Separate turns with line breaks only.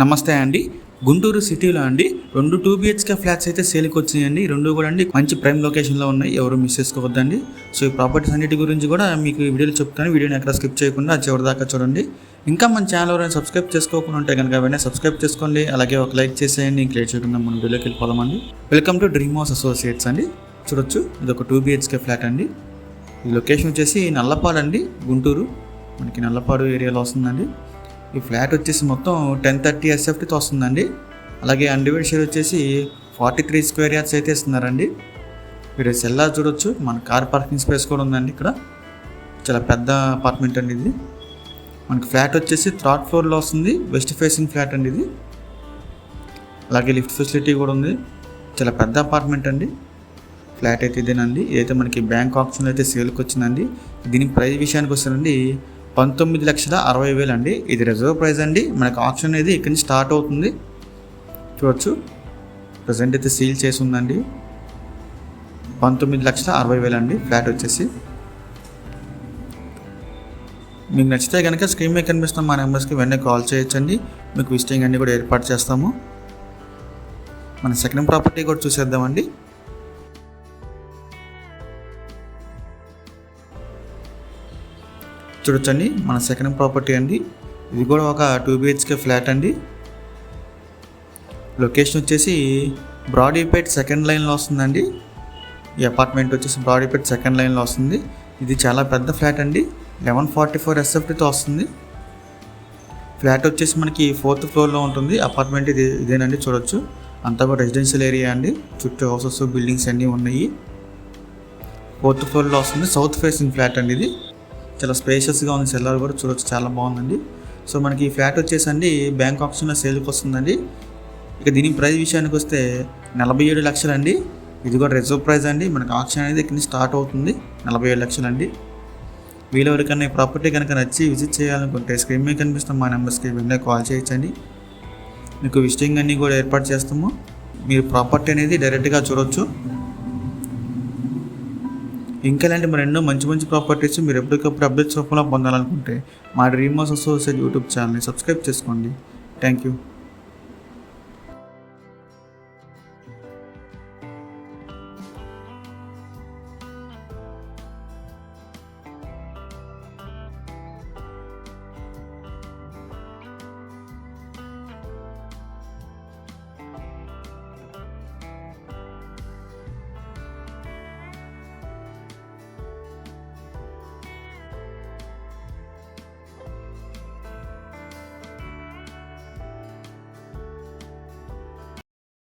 నమస్తే అండి. గుంటూరు సిటీలో అండి రెండు టూ బిహెచ్కే ఫ్లాట్స్ అయితే సేల్కి వచ్చినాయండి. రెండు కూడా అండి మంచి ప్రైమ్ లొకేషన్లో ఉన్నాయి. ఎవరు మిస్ చేసుకోవద్దండి. సో ఈ ప్రాపర్టీస్ అన్నిటి గురించి కూడా మీకు వీడియోలు వీడియోలో చెప్తాను. వీడియోని ఎక్కడ స్కిప్ చేయకుండా చివరి దాకా చూడండి. ఇంకా మన ఛానల్ ఎవరైనా సబ్స్క్రైబ్ చేసుకోకుండా ఉంటే కనుక వెంటనే సబ్స్క్రైబ్ చేసుకోండి. అలాగే ఒక లైక్ చేసేయండి. క్లియర్ లేట్ చేయకుండా మన వీడియోకి వెళ్ళిపోదామండి. Welcome to dream house associates అండి. చూడొచ్చు ఇది ఒక టూ బిహెచ్కే ఫ్లాట్ అండి. ఈ లొకేషన్ వచ్చేసి నల్లపాడు అండి గుంటూరు. మనకి నల్లపాడు ఏరియాలో వస్తుందండి. ఈ ఫ్లాట్ వచ్చేసి మొత్తం టెన్ థర్టీ ఎస్ఎఫ్టీతో వస్తుందండి అలాగే అన్డివైడ్ షేర్ వచ్చేసి ఫార్టీ త్రీ స్క్వేర్ యార్డ్స్ అయితే ఇస్తున్నారండి. మీరు సెల్లా చూడొచ్చు. మన కార్ పార్కింగ్ స్పేస్ కూడా ఉందండి ఇక్కడ. చాలా పెద్ద అపార్ట్మెంట్ అండి ఇది. మనకి ఫ్లాట్ వచ్చేసి థర్డ్ ఫ్లోర్లో వస్తుంది. వెస్ట్ ఫేసింగ్ ఫ్లాట్ అండి ఇది. అలాగే లిఫ్ట్ ఫెసిలిటీ కూడా ఉంది. చాలా పెద్ద అపార్ట్మెంట్ అండి. ఫ్లాట్ అయితే ఇదేనండి. ఇదైతే మనకి బ్యాంక్ ఆప్షన్లో అయితే సేల్కి వచ్చిందండి. దీని ప్రైస్ విషయానికి వస్తుందండి పంతొమ్మిది లక్షల అరవై వేలు అండి. ఇది రిజర్వ్ ప్రైస్ అండి. మనకి ఆప్షన్ అనేది ఇక్కడి నుంచి స్టార్ట్ అవుతుంది. చూడొచ్చు. ప్రజెంట్ అయితే సీల్ చేసి ఉందండి. పంతొమ్మిది లక్షల అరవై వేలు అండి. ఫ్లాట్ వచ్చేసి. మీకు నచ్చితే కనుక స్క్రీన్ మీద కనిపిస్తున్న మా నెంబర్స్కి వెంటనే కాల్ చేయొచ్చండి. మీకు విజిటింగ్ అన్ని కూడా ఏర్పాటు చేస్తాము. మన సెకండ్ ప్రాపర్టీ కూడా చూసేద్దామండి. చూడొచ్చండి. మన సెకండ్ ప్రాపర్టీ అండి. ఇది కూడా ఒక టూ బిహెచ్కే ఫ్లాట్ అండి. లొకేషన్ వచ్చేసి బ్రాడీపేట్ సెకండ్ లైన్లో వస్తుందండి. ఈ అపార్ట్మెంట్ వచ్చేసి బ్రాడీపేట్ సెకండ్ లైన్లో వస్తుంది. ఇది చాలా పెద్ద ఫ్లాట్ అండి. లెవెన్ ఫార్టీ ఫోర్ ఎస్ఎఫ్టీతో వస్తుంది. ఫ్లాట్ వచ్చేసి మనకి ఫోర్త్ ఫ్లోర్లో ఉంటుంది. అపార్ట్మెంట్ ఇది ఇదేనండి చూడొచ్చు. అంతా కూడా రెసిడెన్షియల్ ఏరియా అండి. చుట్టూ హౌసెస్ బిల్డింగ్స్ అన్నీ ఉన్నాయి. ఫోర్త్ ఫ్లోర్లో వస్తుంది. సౌత్ ఫేసింగ్ ఫ్లాట్ అండి ఇది. చాలా స్పేషియస్గా ఉంది. సెల్లర్ కూడా చూడొచ్చు. చాలా బాగుందండి. సో మనకి ఈ ఫ్లాట్ వచ్చేసండి. బ్యాంక్ ఆప్షన్లో సేల్కి వస్తుందండి. ఇక దీని ప్రైస్ విషయానికి వస్తే నలభై ఏడు లక్షలు అండి ఇది కూడా రిజర్వ్ ప్రైస్ అండి. మనకి ఆప్షన్ అనేది ఇక్కడ స్టార్ట్ అవుతుంది. నలభై ఏడు లక్షలు అండి వీళ్ళు ఎవరికైనా ఈ ప్రాపర్టీ కనుక నచ్చి విజిట్ చేయాలనుకుంటే స్క్రీన్ మీద కనిపిస్తున్న మా నెంబర్స్కి వెంటనే కాల్ చేయొచ్చండి. మీకు విజిటింగ్ అన్నీ కూడా ఏర్పాటు చేస్తాము. మీరు ప్రాపర్టీ అనేది డైరెక్ట్గా చూడొచ్చు. ఇంకా ఇలాంటి మరి ఎన్నో మంచి మంచి ప్రాపర్టీస్ మీరు ఎప్పటికప్పుడు అప్డేట్స్ రూపంలో పొందాలనుకుంటే మా డ్రీమ్ హౌస్ అసోసియేట్ యూట్యూబ్ ఛానల్ని సబ్స్క్రైబ్ చేసుకోండి. Thank you